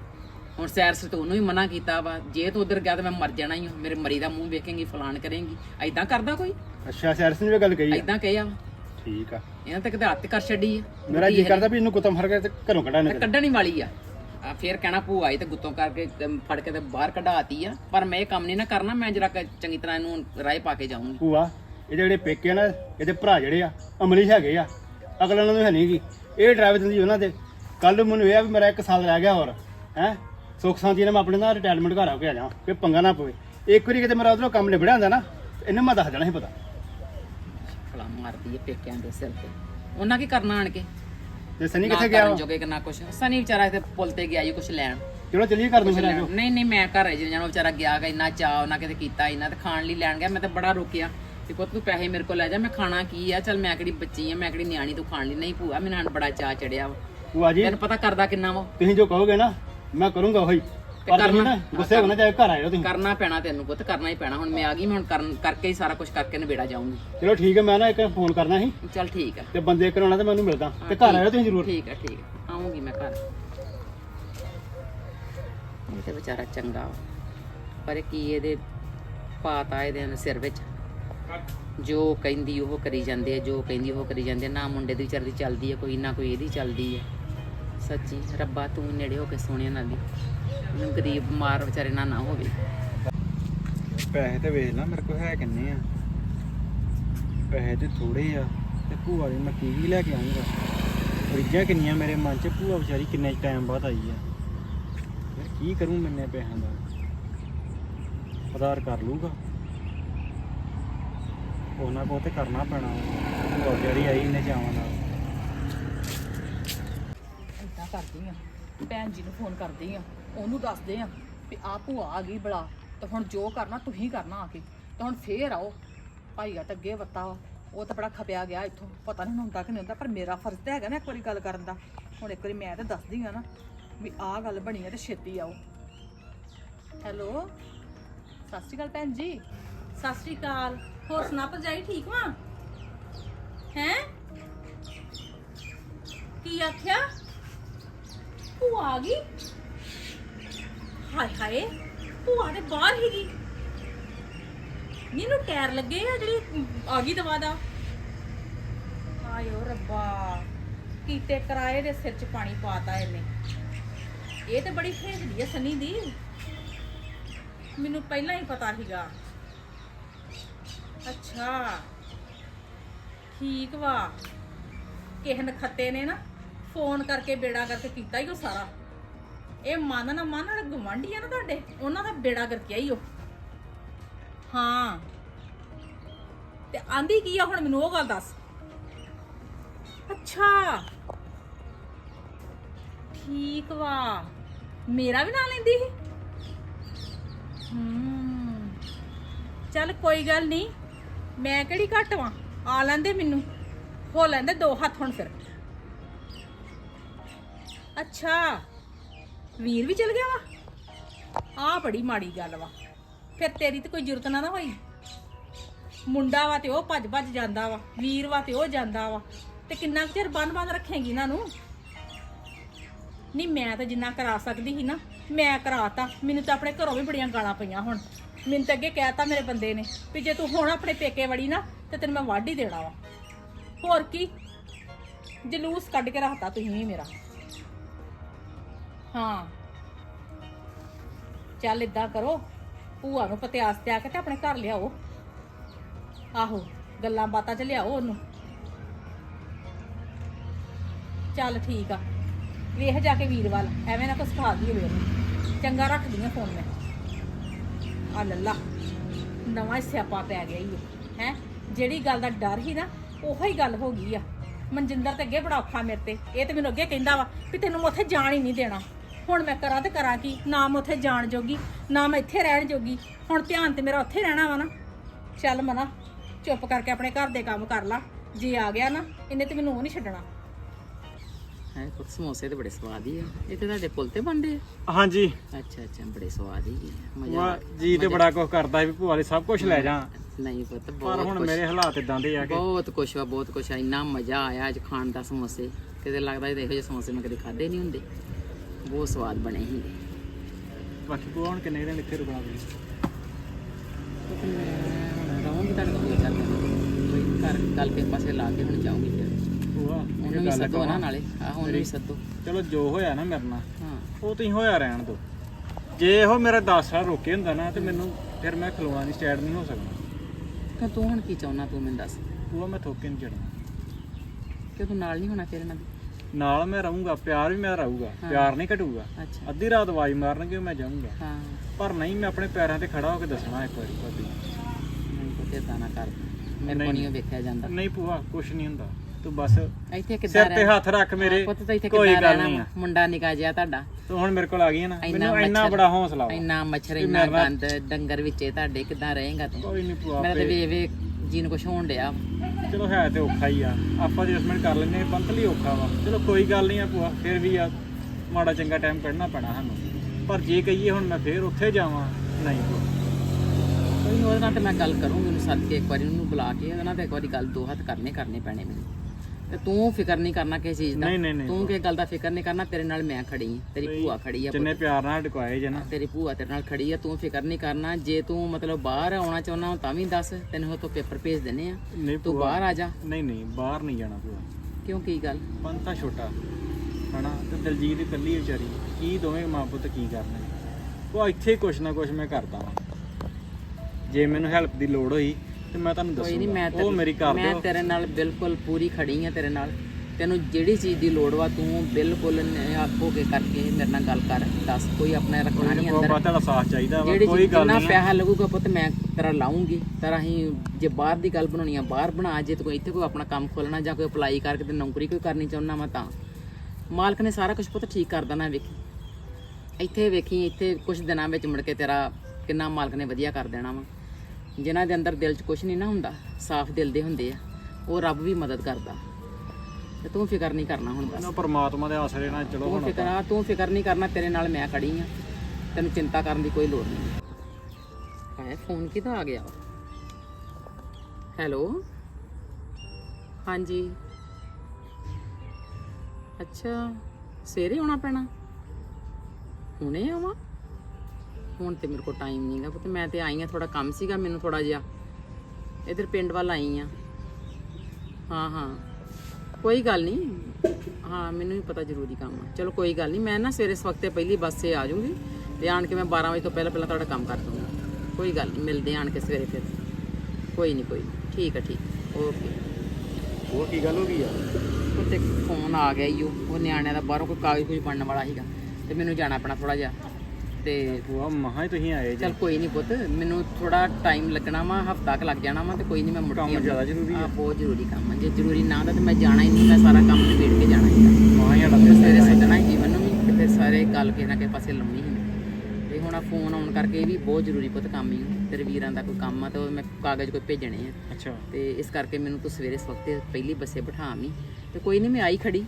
ਹੁਣ ਸੈਰਸ ਤੇ ਉਹਨੂੰ ਹੀ ਮਨਾ ਕੀਤਾ ਵਾ ਜੇ ਤੂੰ ਉਧਰ ਗਿਆ ਤਾਂ ਮੈਂ ਮਰ ਜਾਣਾ ਹੀ ਹਾਂ ਮੇਰੇ ਮਰੀ ਦਾ ਮੂੰਹ ਵੇਖੇਂਗੀ ਫਲਾਣ ਕਰੇਂਗੀ। ਐਦਾਂ ਕਰਦਾ ਕੋਈ? ਅੱਛਾ ਸੈਰ ਸਿੰਘ ਨੇ ਵੀ ਗੱਲ ਕਹੀ ਐਦਾਂ ਕਹਿਆ ਵਾ। ਠੀਕ ਆ। ਇਹਨਾਂ ਤੇ ਕਿਤੇ ਹੱਥ ਕਰ ਛੱਡੀ ਆ। ਮੇਰਾ ਜੀ ਕਰਦਾ ਵੀ ਇਹਨੂੰ ਕੁੱਤਮ ਫੜ ਕੇ ਤੇ ਘਰੋਂ ਕੱਢਾ ਤੇ। ਇਹਨੇ ਕੱਢਣ ਹੀ ਵਾਲੀ ਆ। ਆ ਫੇਰ ਕਹਿਣਾ ਭੂਆ ਆਈ ਤੇ ਗੁੱਤੋਂ ਕਰਕੇ ਤੇ ਫੜ ਕੇ ਤੇ ਬਾਹਰ ਕਢਾਤੀ ਆ। ਪਰ ਮੈਂ ਇਹ ਕੰਮ ਨਹੀਂ ਨਾ ਕਰਨਾ ਮੈਂ ਜਰਾ ਚੰਗੀ ਤਰ੍ਹਾਂ ਇਹਨੂੰ ਰਾਏ ਪਾ ਕੇ ਜਾਊਂਗੀ। ਭੂਆ ਇਹਦੇ ਜਿਹੜੇ ਪੇਕੇ ਆ ਨਾ ਇਹਦੇ ਭਰਾ ਜਿਹੜੇ ਆ ਅਮਲੀ ਹੈਗੇ ਆ। ਅਗਲਾ ਉਹਨਾਂ ਨੂੰ ਹੈ ਨਹੀਂਗੀ ਇਹ ਡਰਾਈਵਰ ਦਿੰਦੀ ਉਹਨਾਂ ਦੇ। ਕੱਲ ਮੈਨੂੰ ਇਹ ਆ ਵੀ ਮੇਰਾ ਇੱਕ ਸਾਲ ਰਹਿ ਗਿਆ ਹੋਰ ਹੈ? ਸੁੱਖ ਸ਼ਾਂਤੀ ਨਾਲ ਮੈਂ ਆਪਣੇ ਨਾਲ ਰਿਟਾਇਰਮੈਂਟ ਘਰ ਆ ਕੇ ਆ ਜਾਵਾਂ ਕਿ ਪੰਗਾ ਨਾ ਪਵੇ। ਇੱਕ ਵਾਰੀ ਕਿਤੇ ਮੇਰਾ ਉਧਰੋਂ ਕੰਮ ਨਿਬੜਿਆ ਹੁੰਦਾ ਨਾ ਇਹਨੇ ਮੈਂ ਦੱਸ ਦੇਣਾ ਸੀ ਪਤਾ। ਫਲਾ ਮਾਰਦੀ ਏ ਪੇਕਿਆਂ ਦੇ ਸਿਰ ਤੇ। ਉਹਨਾਂ ਕੀ ਕਰਨਾ ਆਣ ਕੇ? ਤੇ ਸਨੀ ਕਿੱਥੇ ਗਿਆ ਵਾ? ਜੋਗੇ ਕਿ ਨਾ ਕੁਛ। ਸਨੀ ਵਿਚਾਰਾ ਇੱਥੇ ਪੁੱਲ ਤੇ ਗਿਆ ਹੀ ਕੁਛ ਲੈਣ। ਚਲੋ ਚਲੀਏ ਕਰ ਦੂੰ ਫਿਰ ਆ ਜਾਓ। ਨਹੀਂ ਨਹੀਂ ਮੈਂ ਘਰ ਜਿਹਨੇ ਜਾਣਾ ਵਿਚਾਰਾ ਗਿਆ ਗਾ ਇੰਨਾ ਚਾਹ ਉਹਨਾਂ ਕਿਤੇ ਕੀਤਾ ਇੰਨਾ ਤੇ ਖਾਣ ਲਈ ਲੈਣ ਗਿਆ। ਮੈਂ ਤਾਂ ਬੜਾ ਰੋਕਿਆ ਤੇ ਪੁੱਤ ਤੂੰ ਪੈਸੇ ਮੇਰੇ ਕੋਲ ਲੈ ਜਾ ਮੈਂ ਖਾਣਾ ਕੀ ਆ? ਚੱਲ ਮੈਂ ਕਿਹੜੀ ਬੱਚੀ ਆ ਮੈਂ ਕਿਹੜੀ ਨਿਆਣੀ ਤੂੰ ਖਾਣ ਲਈ ਨਹੀਂ ਭੂਆ। ਮੈਨੂੰ ਬੜਾ ਚਾਹ ਚੜਿਆ ਵਾ। ਭੂਆ ਜੀ। ਤੈਨੂੰ ਪਤਾ ਕਰਦਾ ਕਿੰਨਾ ਵਾ। ਤੁਸੀਂ ਜੋ ਕਹੋਗੇ ਨਾ ਮੈਂ ਕਰੂੰਗਾ ਉਹੀ। ਪਰ ਤੁਸੀਂ ਨਾ ਗੁੱਸੇ ਹੋਣਾ ਚਾਹੇ ਘਰ ਆਇਓ ਤੁਸੀਂ। ਕਰਨਾ ਪੈਣਾ ਤੈਨੂੰ ਪੁੱਤ ਕਰਨਾ ਹੀ ਪੈਣਾ। ਹੁਣ ਮੈਂ ਆ ਗਈ ਮੈਂ ਹੁਣ ਕਰਨ ਕਰਕੇ ਹੀ ਸਾਰਾ ਕੁਝ ਕਰਕੇ ਨਿਬੇੜਾ ਜਾਊਂਗੀ। ਚਲੋ ਠੀਕ ਹੈ ਮੈਂ ਨਾ ਇੱਕ ਫੋਨ ਕਰਨਾ ਸੀ। ਚੱਲ ਠੀਕ ਆ ਤੇ ਬੰਦੇ ਕਰਾਉਣਾ ਤੇ ਮੈਨੂੰ ਮਿਲਦਾ। ਤੇ ਘਰ ਆਇਓ ਤੁਸੀਂ ਜ਼ਰੂਰ। ਠੀਕ ਆ ਠੀਕ ਆ ਆਉਂਗੀ ਮੈਂ ਘਰ। ਇਹ ਤੇ ਵਿਚਾਰਾ ਚੰਗਾ ਵਾ। ਪਰ ਇਹ ਕੀ ਇਹਦੇ ਪਾਤਾ ਇਹਦੇ ਸਿਰ ਵਿੱਚ? ਜੋ ਕਹਿੰਦੀ ਉਹ ਕਰੀ ਜਾਂਦੇ ਆ ਜੋ ਕਹਿੰਦੀ ਉਹ ਕਰੀ ਜਾਂਦੇ ਆ। ਨਾ ਮੁੰਡੇ ਦੀ ਵਿਚਾਰੀ ਦੀ ਚੱਲਦੀ ਹੈ ਕੋਈ ਨਾ ਕੋਈ ਇਹਦੀ ਚੱਲਦੀ ਹੈ ਸੱਚੀ ਰੱਬਾ ਤੂੰ ਨੇੜੇ ਹੋ ਕੇ ਸੋਹਣਿਆ ਨਾਲ ਦੀ ਗਰੀਬ ਮਾਰ ਵਿਚਾਰੇ ਨਾਲ ਨਾ ਹੋਵੇ। ਪੈਸੇ ਤੇ ਵੇਖ ਲਾ ਮੇਰੇ ਕੋਲ ਹੈ ਕਿੰਨੇ ਆ। ਪੈਸੇ ਤੇ ਥੋੜੇ ਆ ਤੇ ਭੂਆ ਦੇ ਮੈਂ ਟੀਵੀ ਲੈ ਕੇ ਆਉਂਗਾ ਰਿੱਜਾਂ ਕਿੰਨੀਆਂ ਮੇਰੇ ਮਨ 'ਚ ਭੂਆ ਵਿਚਾਰੀ ਕਿੰਨੇ ਟਾਈਮ ਬਾਅਦ ਆਈ ਆ। ਯਾਰ ਕੀ ਕਰੂੰ ਮੈਨੇ ਪੈਸਿਆਂ ਦਾ? ਆਧਾਰ ਕਰ ਲੂਗਾ ਉਹਨਾਂ ਕੋ ਤੇ ਕਰਨਾ ਪੈਣਾ ਉਹ ਜਿਹੜੀ ਆਈ ਇਹਨੇ ਜਾਵਾਂ ਨਾਲ। ਏਦਾਂ ਕਰਦੀ ਆ। ਭੈਣ ਜੀ ਨੂੰ ਫੋਨ ਕਰਦੀ ਆ। ਉਹਨੂੰ ਦੱਸਦੇ ਆ ਵੀ ਆ ਭੂਆ ਆ ਗਈ ਬੜਾ, ਤੇ ਹੁਣ ਜੋ ਕਰਨਾ ਤੁਸੀਂ ਕਰਨਾ ਆ ਕੇ। ਤੇ ਹੁਣ ਫੇਰ ਆਓ। ਭਾਈ ਆ ਤਾਂ ਅੱਗੇ ਵੱਤਾ ਵਾ। ਉਹ ਤਾਂ ਬੜਾ ਖਪਿਆ ਗਿਆ ਇੱਥੋਂ। ਪਤਾ ਨਹੀਂ ਹੁੰਦਾ ਕਿ ਨਹੀਂ ਹੁੰਦਾ, ਪਰ ਮੇਰਾ ਫਰਜ਼ ਤਾਂ ਹੈਗਾ ਨਾ ਇੱਕ ਵਾਰੀ ਗੱਲ ਕਰਨ ਦਾ। ਹੁਣ ਇੱਕ ਵਾਰੀ ਮੈਂ ਤਾਂ ਦੱਸਦੀ ਆ ਨਾ ਵੀ ਆਹ ਗੱਲ ਬਣੀ ਆ ਤੇ ਛੇਤੀ ਆਓ। ਹੈਲੋ? ਸਤਿ ਸ਼੍ਰੀ ਅਕਾਲ ਭੈਣ ਜੀ। ਸਤਿ ਸ਼੍ਰੀ ਅਕਾਲ। ਹੋਰ ਸੁਣਾ ਭਰਜਾਈ, ਠੀਕ ਵਾਂ? ਹੈ? ਕੀ ਆਖਿਆ? ਭੂਆ ਆ ਗਈ? ਹਾਏ ਹਾਏ, ਭੂਆ ਦੇ ਬਾਹਰ ਹੀ ਗਈ। ਟਾਇਰ ਲੱਗੇ ਆ ਜਿਹੜੀ ਆ ਗਈ ਦਵਾ ਦਾ। ਓ ਰੱਬਾ, ਕੀਤੇ ਕਿਰਾਏ ਦੇ ਸਿਰ 'ਚ ਪਾਣੀ ਪਾਤਾ ਇਹਨੇ। ਇਹ ਤੇ ਬੜੀ ਖੇਡਦੀ ਆ ਸਨੀ ਦੀ। ਮੈਨੂੰ ਪਹਿਲਾਂ ਹੀ ਪਤਾ ਸੀਗਾ। ਅੱਛਾ, ਠੀਕ ਵਾ। ਕਿਸੇ ਨਖੱਤੇ ਨੇ ਨਾ ਫੋਨ ਕਰਕੇ ਬੇੜਾ ਕਰਕੇ ਕੀਤਾ ਹੀ ਉਹ ਸਾਰਾ। ਇਹ ਮਨ ਨਾ, ਮਨ ਨਾਲ ਗਵੰਡੀ ਆ ਨਾ ਤੁਹਾਡੇ, ਉਹਨਾਂ ਦਾ ਬੇੜਾ ਕਰਕੇ ਆਈ ਉਹ ਹਾਂ। ਤੇ ਆਂਦੀ ਕੀ ਆ, ਹੁਣ ਮੈਨੂੰ ਉਹ ਗੱਲ ਦੱਸ। ਅੱਛਾ। ਠੀਕ ਵਾ। ਮੇਰਾ ਵੀ ਨਾਂ ਲੈਂਦੀ ਸੀ? ਹੂੰ। ਚੱਲ ਕੋਈ ਗੱਲ ਨਹੀਂ ਮੈਂ ਕਿਹੜੀ ਘੱਟ ਵਾਂ? ਆ ਲੈਂਦੇ ਮੈਨੂੰ। ਹੋ ਲੈਂਦੇ ਦੋ ਹੱਥ ਹੁਣ ਫਿਰ। ਅੱਛਾ। ਵੀਰ ਵੀ ਚਲ ਗਿਆ ਵਾ? ਆਹ ਬੜੀ ਮਾੜੀ ਗੱਲ ਵਾ। ਫਿਰ ਤੇਰੀ ਤੇ ਕੋਈ ਜ਼ਰੂਰਤ ਨਾ ਨਾ ਹੋਈ। ਮੁੰਡਾ ਵਾ ਤੇ ਉਹ ਭੱਜ ਭੱਜ ਜਾਂਦਾ ਵਾ, ਵੀਰ ਵਾ ਤੇ ਉਹ ਜਾਂਦਾ ਵਾ। ਤੇ ਕਿੰਨਾ ਕੁ ਚਿਰ ਬੰਨ ਬੰਨ ਰੱਖੇਗੀ ਇਹਨਾਂ ਨੂੰ? ਨਹੀਂ ਮੈਂ ਤਾਂ ਜਿੰਨਾ ਕਰਾ ਸਕਦੀ ਸੀ ਨਾ, ਮੈਂ ਕਰਾਤਾ। ਮੈਨੂੰ ਤਾਂ ਆਪਣੇ ਘਰੋਂ ਵੀ ਬੜੀਆਂ ਗਾਲਾਂ ਪਈਆਂ ਹੁਣ। ਮੈਨੂੰ ਤਾਂ ਅੱਗੇ ਕਹਿਤਾ ਮੇਰੇ ਬੰਦੇ ਨੇ ਵੀ ਜੇ ਤੂੰ ਹੁਣ ਆਪਣੇ ਪੇਕੇ ਵੜੀ ਨਾ, ਤੇ ਤੈਨੂੰ ਮੈਂ ਵਾਢ ਹੀ ਦੇਣਾ ਵਾ। ਹੋਰ ਕੀ? ਜਲੂਸ ਕੱਢ ਕੇ ਰੱਖਤਾ ਤੁਸੀਂ ਵੀ ਮੇਰਾ। ਹਾਂ। ਚੱਲ ਇਦਾਂ ਕਰੋ, ਭੂਆ ਨੂੰ ਪਤਿਆਸ ਤੇ ਆ ਕੇ ਤੇ ਆਪਣੇ ਘਰ ਲਿਆਓ। ਆਹੋ, ਗੱਲਾਂ ਬਾਤਾਂ ਚ ਲਿਆਓ ਉਹਨੂੰ। ਚੱਲ ਠੀਕ ਆ। ਵੇਖ ਜਾ ਕੇ ਵੀਰ ਵੱਲ ਐਵੇਂ ਨਾ ਕੁਛ ਖਾ ਦੀ ਹੋਵੇ ਉਹਨੂੰ। ਚੰਗਾ ਰੱਖਦੀ ਆ ਫੋਨ ਮੈਂ। ਆ ਲੱਲਾ, ਨਵਾਂ ਹੀ ਸਿਆਪਾ ਪੈ ਗਿਆ ਹੀ ਹੈ? ਜਿਹੜੀ ਗੱਲ ਦਾ ਡਰ ਹੀ ਨਾ, ਉਹੋ ਹੀ ਗੱਲ ਹੋ ਗਈ ਆ। ਮਨਜਿੰਦਰ ਤੇ ਅੱਗੇ ਬੜਾ ਔਖਾ ਮੇਰੇ ਤੇ। ਇਹ ਤੇ ਮੈਨੂੰ ਅੱਗੇ ਕਹਿੰਦਾ ਵਾ ਵੀ ਤੈਨੂੰ ਮੈਂ ਉੱਥੇ ਜਾਣ ਹੀ ਨਹੀਂ ਦੇਣਾ। ਹੁਣ ਮੈਂ ਕਰਾਂ ਤੇ ਕਰਾਂ ਕੀ? ਨਾ ਮੈਂ ਉੱਥੇ ਜਾਣ ਜੋਗੀ ਨਾ ਮੈਂ ਇੱਥੇ ਰਹਿਣ ਜੋਗੀ। ਹੁਣ ਧਿਆਨ ਤੇ ਮੇਰਾ ਉੱਥੇ ਰਹਿਣਾ ਵਾ ਨਾ। ਚੱਲ ਮਨਾ ਚੁੱਪ ਕਰਕੇ ਆਪਣੇ ਘਰ ਦੇ ਕੰਮ ਕਰ ਲਾ। ਜੇ ਆ ਗਿਆ ਨਾ ਇਹਨੇ ਤੇ ਮੈਨੂੰ ਉਹ ਨਹੀਂ ਛੱਡਣਾ। ਹੈ ਪੁੱਤ ਸਮੋਸੇ ਤੇ ਬੜੇ ਸਵਾਦ ਹੀ ਆ। ਇਹ ਤੇ ਤੁਹਾਡੇ ਪੁੱਲ ਤੇ ਬਣਦੇ ਆ? ਹਾਂਜੀ। ਅੱਛਾ ਅੱਛਾ ਬੜੇ ਸਵਾਦ ਹੀ ਆ। ਮਜ਼ਾ ਜੀ ਤੇ ਬੜਾ ਕੁਝ ਕਰਦਾ ਵੀ ਭੂਆ ਲਈ ਸਭ ਕੁਝ ਲੈ ਜਾ। ਨਹੀਂ ਪੁੱਤ ਪਰ ਬਹੁਤ ਹੁਣ ਕੁਛ- ਮੇਰੇ ਹਾਲਾਤ ਇਦਾਂ ਦੇ ਆ ਕਿ ਬਹੁਤ ਕੁਛ ਆ ਬਹੁਤ ਕੁਛ ਆ। ਇੰਨਾ ਮਜ਼ਾ ਆਇਆ ਅੱਜ ਖਾਣ ਦਾ ਸਮੋਸੇ। ਕਿਤੇ ਲੱਗਦਾ ਇਹ ਇਹੋ ਜਿਹੇ ਸਮੋਸੇ ਮੈਂ ਕਦੇ ਖਾਦੇ ਨਹੀਂ ਹੁੰਦੇ। ਬਹੁਤ ਸਵਾਦ ਬਣੇ ਸੀ। ਬਾਕੀ ਹੁਣ ਕਿੰਨੇ ਦਿਨ ਇੱਥੇ ਰੁਕਣਾ ਵੀ ਰਹੂੰਗੀ ਤੁਹਾਡੇ ਕੋਲ ਚੱਲ ਕੋਈ ਘਰ ਗੱਲ ਕੇ ਪਾਸੇ ਲਾ ਕੇ ਹੁਣ ਜਾਊਂਗੀ ਫਿਰ। ਉਹਨੂੰ ਵੀ ਸੱਦੋ ਨਾ। ਨਾਲੇ। ਆਹ ਉਹਨੂੰ ਵੀ ਸੱਦੋ। ਚਲੋ ਜੋ ਹੋਇਆ ਨਾ ਮੇਰੇ ਨਾਲ ਹਾਂ। ਉਹ ਤੁਸੀਂ ਹੋਇਆ ਰਹਿਣ ਦੋ ਜੇ ਇਹੋ ਮੇਰਾ 10 ਸਾਲ ਰੋਕੇ ਹੁੰਦਾ ਨਾ ਤੇ ਮੈਨੂੰ ਫਿਰ ਮੈਂ ਖਲੋਣਾ ਦੀ ਸਟੈਂਡ ਨਹੀਂ ਹੋ ਸਕਦਾ। ਤਾਂ ਤੂੰ ਹੁਣ ਕੀ ਚਾਹੁੰਦਾ ਤੂੰ ਮੈਨੂੰ ਦੱਸ। ਉਹ ਮੈਂ ਥੋਕੇ ਨਹੀਂ ਚੜਨਾ ਕਿ ਤੂੰ ਨਾਲ ਨਹੀਂ ਹੋਣਾ ਫਿਰ ਇਹਨਾਂ ਦੇ। ਨਾਲ ਮੈਂ ਰਹੂੰਗਾ ਪਿਆਰ ਵੀ ਮੇਰਾ ਰਹੂਗਾ ਪਿਆਰ ਨਹੀਂ ਘਟੂਗਾ। ਅੱਛਾ। ਅੱਧੀ ਰਾਤ ਆਵਾਜ਼ ਮਾਰਨਗੇ ਮੈਂ ਜਾਊਂਗਾ। ਹਾਂ। ਪਰ ਨਹੀਂ ਮੈਂ ਆਪਣੇ ਪੈਰਾਂ ਤੇ ਖੜਾ ਹੋ ਕੇ ਦੱਸਣਾ ਇੱਕ ਵਾਰੀ ਭਾਬੀ। ਨਹੀਂ ਪੁੱਤੇ ਤਾਂ ਨਾ ਕਰ। ਮੇਰੇ ਨਹੀਂ। ਕੋਲ ਨਹੀਂ। ਉਹ ਵੇਖਿਆ ਜਾਂਦਾ। ਨਹੀਂ ਭੂਆ ਕੁਛ ਨਹੀਂ ਹੁੰਦਾ। ਤੂੰ ਬਸ ਇੱਥੇ ਕਿੱਦਾਂ ਸਿਰ ਤੇ ਹੱਥ ਰੱਖ ਮੇਰੇ। ਪੁੱਤ ਤਾਂ ਇੱਥੇ ਕੋਈ ਕਿੱਦਾਂ ਗੱਲ ਨਹੀਂ? ਆ। ਮੁੰਡਾ ਨਿਕਾ ਜਿਆ ਤੁਹਾਡਾ। ਤੂੰ ਹੁਣ ਮੇਰੇ ਕੋਲ ਆ ਗਈ ਹੈ ਨਾ। ਮੈਨੂੰ ਇੰਨਾ ਮੱਛਰ- ਬੜਾ ਹੌਸਲਾ ਵਾ। ਇੰਨਾ ਮੱਛਰ ਇੰਨਾ ਮੇਰੇ ਗੰਦ ਡੰਗਰ ਵਿੱਚੇ ਤੁਹਾਡੇ ਕਿੱਦਾਂ ਰਹੇਗਾ ਤੂੰ? ਕੋਈ ਨਹੀਂ ਭੂਆ ਮੇਰਾ ਤੇ ਵੇ ਵੇ ਜੀ ਨੂੰ ਕੁਛ ਹੋਣ ਡਿਆ। ਚਲੋ ਹੈ ਤੇ ਔਖਾ ਹੀ ਆ। ਆਪਾਂ ਐਡਜਸਟਮੈਂਟ ਕਰ ਲੈਂਦੇ ਹਾਂ ਪੰਥ ਲਈ ਔਖਾ ਵਾ। ਚਲੋ ਕੋਈ ਗੱਲ ਨਹੀਂ ਆ ਭੂਆ ਫਿਰ ਵੀ ਆ ਮਾੜਾ ਚੰਗਾ ਟਾਈਮ ਕੱਢਣਾ ਪੈਣਾ ਸਾਨੂੰ। ਪਰ ਜੇ ਕਹੀਏ ਹੁਣ ਮੈਂ ਫੇਰ ਉੱਥੇ ਜਾਵਾਂ ਨਹੀਂ ਭੂਆ। ਕੋਈ ਉਹਦੇ ਨਾਲ ਤੇ ਮੈਂ ਗੱਲ ਕਰੂੰਗੀ ਉਹਨੂੰ ਸੱਦ ਕੇ ਇੱਕ ਵਾਰੀ ਉਹਨੂੰ ਬੁਲਾ ਕੇ ਉਹਦੇ ਨਾਲ ਤੇ ਇੱਕ ਵਾਰੀ ਗੱਲ ਦੋ ਹੱਥ ਕਰਨੇ ਕਰਨੇ ਪੈਣੇ ਮੈਨੂੰ। ਤੇ ਤੂੰ ਫਿਕਰ ਨਹੀਂ ਕਰਨਾ ਕਿਸੇ ਚੀਜ਼ ਦਾ। ਨਹੀਂ, ਨਹੀਂ, ਨਹੀਂ। ਤੂੰ ਕਿਸੇ ਗੱਲ ਦਾ ਫਿਕਰ ਨਹੀਂ ਕਰਨਾ ਤੇਰੇ ਨਾਲ ਮੈਂ ਖੜੀ ਹਾਂ ਤੇਰੀ ਭੂਆ ਖੜੀ ਆ ਜਿੰਨੇ ਪਿਆਰ ਨਾਲ ਢਕਵਾਏ ਜੇ ਨਾ। ਤੇਰੀ ਭੂਆ ਤੇਰੇ ਨਾਲ ਖੜੀ ਆ ਤੂੰ ਫਿਕਰ ਨਹੀਂ ਕਰਨਾ। ਜੇ ਤੂੰ ਮਤਲਬ ਬਾਹਰ ਆਉਣਾ ਚਾਹੁੰਦਾ ਤਾਂ ਵੀ ਦੱਸ ਤੈਨੂੰ ਉਹ ਤੋਂ ਪੇਪਰ ਭੇਜ ਦਿੰਨੇ ਆ। ਨਹੀਂ ਤੂੰ ਭੂਆ ਬਾਹਰ ਆ ਜਾ। ਨਹੀਂ ਨਹੀਂ ਬਾਹਰ ਨਹੀਂ ਜਾਣਾ ਭੂਆ। ਕਿਉਂ ਕੀ ਗੱਲ? ਪੰਥ ਤਾਂ ਛੋਟਾ ਹਨਾ? ਤੇ ਦਲਜੀਤ ਦੀ ਇਕੱਲੀ ਵਿਚਾਰੀ ਕੀ ਦੋਵੇਂ ਮਾਂ ਪੁੱਤ ਕੀ ਕਰਨੇ ਉਹ ਇੱਥੇ ਕੁਛ ਨਾ ਕੁਛ ਮੈਂ ਕਰਦਾ ਵਾਂ। ਜੇ ਮੈਨੂੰ ਹੈਲਪ ਦੀ ਲੋੜ ਹੋਈ ਤੇ ਮੈਂ ਤੁਹਾਨੂੰ ਕੋਈ ਨਹੀਂ ਦੱਸੂਗਾ। ਮੈਂ ਉਹ ਤੇਰੇ- ਮੇਰੀ ਕਰ ਮੈਂ ਦਿਓ ਤੇਰੇ ਨਾਲ ਬਿਲਕੁਲ ਪੂਰੀ ਖੜੀ ਆ ਤੇਰੇ ਨਾਲ। ਤੈਨੂੰ ਜਿਹੜੀ ਚੀਜ਼ ਦੀ ਲੋੜ ਵਾ ਤੂੰ ਬਿਲਕੁਲ ਆਪੋ ਕੇ ਕਰਕੇ ਮੇਰੇ ਨਾਲ ਗੱਲ ਕਰ। ਦੱਸ ਕੋਈ ਆਪਣਾ ਰੱਖਣਾ ਨਹੀਂ ਅੰਦਰ। ਬਾਬਾ ਤੁਹਾਡਾ ਸਾਥ ਚਾਹੀਦਾ ਵਾ ਜਿਹੜੀ ਕੋਈ ਚੀਜ਼ ਗੱਲ ਜਿੰਨਾ ਨਹੀਂ। ਪੈਸਾ ਲੱਗੂਗਾ ਪੁੱਤ ਮੈਂ ਤੇਰਾ ਲਾਉਂਗੀ ਤੇਰਾ ਹੀ ਜੇ ਬਾਹਰ ਦੀ ਗੱਲ ਬਣਾਉਣੀ ਆ ਬਾਹਰ ਬਣਾ ਜੇ ਤੂੰ ਕੋਈ ਇੱਥੇ ਕੋਈ ਆਪਣਾ ਕੰਮ ਖੋਲਣਾ ਜਾਂ ਕੋਈ ਅਪਲਾਈ ਕਰਕੇ ਤੇ ਨੌਕਰੀ ਕੋਈ ਕਰਨੀ ਚਾਹੁੰਦਾ ਵਾ ਤਾਂ। ਮਾਲਕ ਨੇ ਸਾਰਾ ਕੁਝ ਪੁੱਤ ਠੀਕ ਕਰ ਦੇਣਾ ਵੇਖੀ। ਇੱਥੇ ਵੇਖੀ ਇੱਥੇ ਕੁਝ ਦਿਨਾਂ ਵਿੱਚ ਮੁੜ ਕੇ ਤੇਰਾ ਕਿੰਨਾ ਮਾਲਕ ਨੇ ਵਧੀਆ ਕਰ ਦੇਣਾ ਵਾ। ਜਿਨ੍ਹਾਂ ਦੇ ਅੰਦਰ ਦਿਲ 'ਚ ਕੁਝ ਨਹੀਂ ਨਾ ਹੁੰਦਾ ਸਾਫ਼ ਦਿਲ ਦੇ ਹੁੰਦੇ ਆ ਉਹ ਰੱਬ ਵੀ ਮਦਦ ਕਰਦਾ। ਤੇ ਤੂੰ ਫਿਕਰ ਨਹੀਂ ਕਰਨਾ ਹੁਣ ਬਸ। ਪਰਮਾਤਮਾ ਦੇ ਆਸਰੇ ਨਾਲ ਚਲੋ ਤੂੰ ਹੁਣ ਫਿਕਰ ਆ ਤੂੰ ਫਿਕਰ ਨਹੀਂ ਕਰਨਾ ਤੇਰੇ ਨਾਲ ਮੈਂ ਖੜੀ ਆ। ਤੈਨੂੰ ਚਿੰਤਾ ਕਰਨ ਦੀ ਕੋਈ ਲੋੜ ਨਹੀਂ। ਹੈ ਫੋਨ ਕਿਹਦਾ ਆ ਗਿਆ? ਹੈਲੋ? ਹਾਂਜੀ। ਅੱਛਾ ਸਵੇਰੇ ਆਉਣਾ ਪੈਣਾ? ਹੁਣੇ ਆਵਾਂ? ਹੁਣ ਤੇ ਮੇਰੇ ਕੋਲ ਟਾਈਮ ਨਹੀਂਗਾ ਪੁੱਤ। ਮੈਂ ਤੇ ਆਈ ਆ ਥੋੜਾ ਕੰਮ ਸੀਗਾ ਮੈਨੂੰ ਥੋੜਾ ਜਿਹਾ। ਇਧਰ ਪਿੰਡ ਵੱਲ ਆਈ ਆ। ਹਾਂ ਹਾਂ। ਕੋਈ ਗੱਲ ਨਹੀਂ ਹਾਂ ਮੈਨੂੰ ਵੀ ਪਤਾ ਜ਼ਰੂਰੀ ਕੰਮ ਆ। ਚਲੋ ਕੋਈ ਗੱਲ ਨਹੀਂ ਮੈਂ ਨਾ ਸਵੇਰੇ ਇਸ ਵਕਤੇ ਪਹਿਲੀ ਬੱਸ 'ਤੇ ਆ ਜਾਊਂਗੀ ਤੇ ਆਣ ਕੇ ਮੈਂ 12 ਵਜੇ ਤੋਂ ਪਹਿਲਾਂ ਪਹਿਲਾਂ ਤੁਹਾਡਾ ਕੰਮ ਕਰ ਦੂੰਗੀ ਕੋਈ ਗੱਲ ਨਹੀਂ ਮਿਲਦੇ ਆਣ ਕੇ ਸਵੇਰੇ ਫਿਰ। ਕੋਈ ਨਹੀਂ ਕੋਈ ਨੀ। ਠੀਕ ਹੈ ਠੀਕ। ਓਕੇ। ਉਹ ਕੀ ਗੱਲ ਹੋ ਗਈ ਆ? ਉੱਤੇ ਫੋਨ ਆ ਗਿਆ ਈ ਓ। ਉਹ ਨਿਆਣਿਆਂ ਦਾ ਬਾਹਰੋਂ ਕੋਈ ਕਾਗਜ਼ ਕੁਝ ਬਣਨ ਵਾਲਾ ਸੀਗਾ। ਤੇ ਮੈਨੂੰ ਜਾਣਾ ਪੈਣਾ ਥੋੜਾ ਜਿਹਾ। ਤੇ ਉਹ ਮਹਾ ਹੀ ਤੁਸੀਂ ਆਏ ਜੀ। ਚਲ ਕੋਈ ਨਹੀਂ ਪੁੱਤ ਮੈਨੂੰ ਥੋੜਾ ਟਾਈਮ ਲੱਗਣਾ ਵਾ ਹਫਤਾ ਕ ਲੱਗ ਜਾਣਾ ਵਾ ਤੇ ਕੋਈ ਨਹੀਂ ਮੈਂ ਮੁੜ ਕੇ ਕੰਮ। ਜ਼ਿਆਦਾ ਜ਼ਰੂਰੀ ਹਾਂ ਆ ਬਹੁਤ ਜ਼ਰੂਰੀ ਕੰਮ ਆ। ਜੇ ਜ਼ਰੂਰੀ ਨਾ ਹੁੰਦਾ ਤੇ ਮੈਂ ਜਾਣਾ ਹੀ ਨਹੀਂ ਮੈਂ ਸਾਰਾ ਕੰਮ ਨਿਬੇੜ ਕੇ ਜਾਣਾ ਸੀਗਾ ਮਹਾ ਹੀ ਤੇ ਸਵੇਰੇ ਹੈ। ਸੱਜਣਾ ਹੀ ਜੀਵਨ ਨੂੰ ਵੀ ਤੇ ਫਿਰ ਸਾਰੇ ਗੱਲ ਕਿਸੇ ਨਾ ਕਿਸੇ ਪਾਸੇ ਲਾਉਣੀ ਸੀ ਤੇ ਹੁਣ ਆ ਫੋਨ ਆਉਣ ਕਰਕੇ ਇਹ ਵੀ ਬਹੁਤ ਜ਼ਰੂਰੀ ਪੁੱਤ ਕੰਮ ਹੀ ਆ। ਤੇਰੇ ਵੀਰਾਂ ਦਾ ਕੋਈ ਕੰਮ ਆ ਤੇ ਉਹ ਮੈਂ ਕਾਗਜ਼ ਕੋਈ ਭੇਜਣੇ ਆ। ਅੱਛਾ। ਤੇ ਇਸ ਕਰਕੇ ਮੈਨੂੰ ਤੂੰ ਸਵੇਰੇ ਇਸ ਵਕਤ ਪਹਿਲੀ ਬੱਸੇ ਬਿਠਾਵੀਂ ਤੇ ਕੋਈ ਨਹੀਂ ਮੈਂ ਆਈ ਖੜੀ।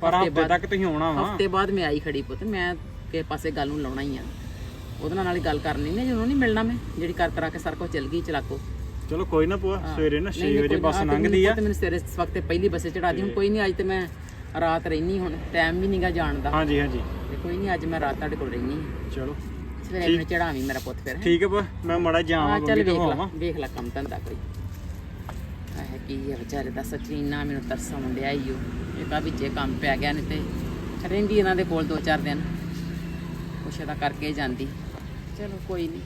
ਪਰ ਹਫ਼ਤੇ ਹਫ਼ਤੇ ਬਾਅਦ- ਤੱਕ ਤੁਸੀਂ ਆਉਣਾ ਵਾ। ਹਫ਼ਤੇ ਬਾਅਦ ਮੈਂ ਆਈ ਖੜੀ ਪੁੱਤ। ਮੈਂ ਕਿਸੇ ਪਾਸੇ ਗੱਲ ਨੂੰ ਲਾਉਣਾ ਹੀ ਆ। ਉਹਦੇ ਨਾਲ ਨਾਲੇ ਗੱਲ ਕਰਨੀ ਨੇ ਜਦੋਂ ਨਹੀਂ ਮਿਲਣਾ ਮੈਂ ਜਿਹੜੀ ਕਰ ਕਰਾ ਕੇ ਸਰ ਕੋ ਚਲ ਗਈ ਚਲਾਕੋ। ਚਲੋ ਕੋਈ ਨਾ ਪੂਆ ਸਵੇਰੇ ਨਾ 6 ਵਜੇ ਬੱਸ ਲੰਘਦੀ ਆ। ਮੈਨੂੰ ਸਵੇਰੇ ਇਸ ਵਕਤ ਪਹਿਲੀ ਬੱਸੇ ਚੜਾ ਦੀ ਹੁਣ ਕੋਈ ਨਹੀਂ ਅੱਜ ਤੇ ਮੈਂ ਰਾਤ ਰਹਿਨੀ ਹੁਣ ਟਾਈਮ ਵੀ ਨਹੀਂਗਾ ਜਾਣ ਦਾ। ਹਾਂਜੀ ਹਾਂਜੀ। ਤੇ ਕੋਈ ਨਹੀਂ ਅੱਜ ਮੈਂ ਰਾਤ ਤੁਹਾਡੇ ਕੋਲ ਰਹਿਨੀ ਆ। ਚਲੋ। ਸਵੇਰੇ ਮੈਨੂੰ ਚੜਾਵੀਂ ਮੇਰਾ ਪੁੱਤ ਫਿਰ। ਠੀਕ ਹੈ ਮੈਂ ਮੜਾ ਜਾਵਾਂ ਚੱਲ ਵੇਖ ਤੋਂ ਲੈ ਆਵਾਂ। ਵੇਖ ਲੈ ਕੰਮ ਧੰਦਾ ਕੋਈ। ਆਹ ਕੀ ਹੈ ਵਿਚਾਰੇ ਦਾ ਸੱਚੀ ਨਾ ਮੈਨੂੰ ਤਰਸ ਆਉਂਦਿਆ ਈ ਓ। ਇਹ ਤਾਂ ਵਿੱਚੇ ਕੰਮ ਪੈ ਗਿਆ ਨਹੀਂ ਤੇ ਰਹਿੰਦੀ ਇਹਨਾਂ ਦੇ ਕੋਲ ਦੋ ਚਾਰ ਦਿਨ। ਕੁਛ ਇਹਦਾ ਕਰਕੇ ਜਾਂਦੀ। ਚਲੋ ਕੋਈ ਨਹੀਂ